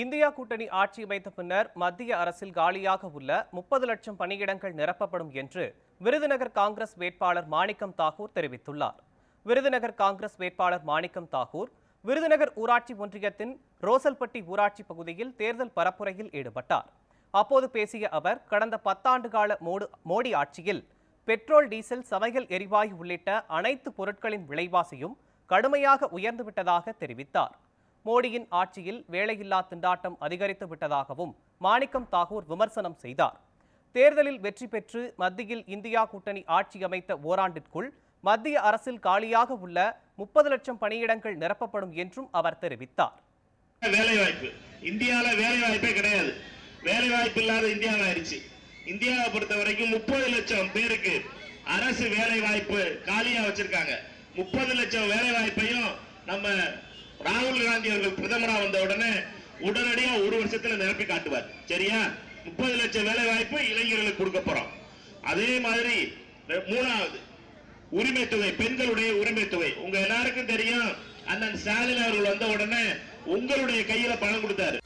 India கூட்டணி ஆட்சி அமைத்த பின்னர் மத்திய அரசில் காலியாக உள்ள முப்பது லட்சம் பணியிடங்கள் நிரப்பப்படும் என்று விருதுநகர் காங்கிரஸ் வேட்பாளர் மாணிக்கம் தாகூர் தெரிவித்துள்ளார். விருதுநகர் காங்கிரஸ் வேட்பாளர் மாணிக்கம் தாகூர் விருதுநகர் ஊராட்சி ஒன்றியத்தின் ரோசல்பட்டி ஊராட்சி பகுதியில் தேர்தல் பரப்புரையில் ஈடுபட்டார். அப்போது பேசிய அவர் கடந்த பத்தாண்டு கால மோடு மோடி ஆட்சியில் பெட்ரோல் டீசல் சமையல் எரிவாயு உள்ளிட்ட அனைத்து பொருட்களின் விலைவாசியும் கடுமையாக உயர்ந்துவிட்டதாக தெரிவித்தார். மோடியின் ஆட்சியில் வேலையில்லா திண்டாட்டம் அதிகரித்து விட்டதாகவும் மாணிக்கம் தாகூர் விமர்சனம் செய்தார். தேர்தலில் வெற்றி பெற்று மத்தியில் இந்தியா கூட்டணி ஆட்சி அமைத்த ஓராண்டிற்குள் மத்திய அரசில் காலியாக உள்ள முப்பது லட்சம் பணியிடங்கள் நிரப்பப்படும் என்றும் அவர் தெரிவித்தார். வேலை வாய்ப்பு இந்தியால வேலை கிடையாது. வேலைவாய்ப்பு இல்லாத இந்தியாவை ஆயிடுச்சு. இந்தியாவை பொறுத்த வரைக்கும் முப்பது லட்சம் பேருக்கு அரசு வேலை வாய்ப்பு காலியா வச்சிருக்காங்க. முப்பது லட்சம் வேலை வாய்ப்பையும் நம்ம ராகுல் காந்தி அவர்கள் பிரதமரா வந்த உடனே உடனடியா ஒரு வருஷத்துல நிரப்பி காட்டுவார். சரியா? முப்பது லட்சம் வேலை வாய்ப்பு இளைஞர்களுக்கு கொடுக்க போறோம். அதே மாதிரி மூணாவது உரிமை தொகை பெண்களுடைய உரிமை தொகை. உங்க எல்லாருக்கும் தெரியும் அண்ணன் ஸ்டாலின் அவர்கள் வந்த உடனே உங்களுடைய கையில பணம் கொடுத்தாரு.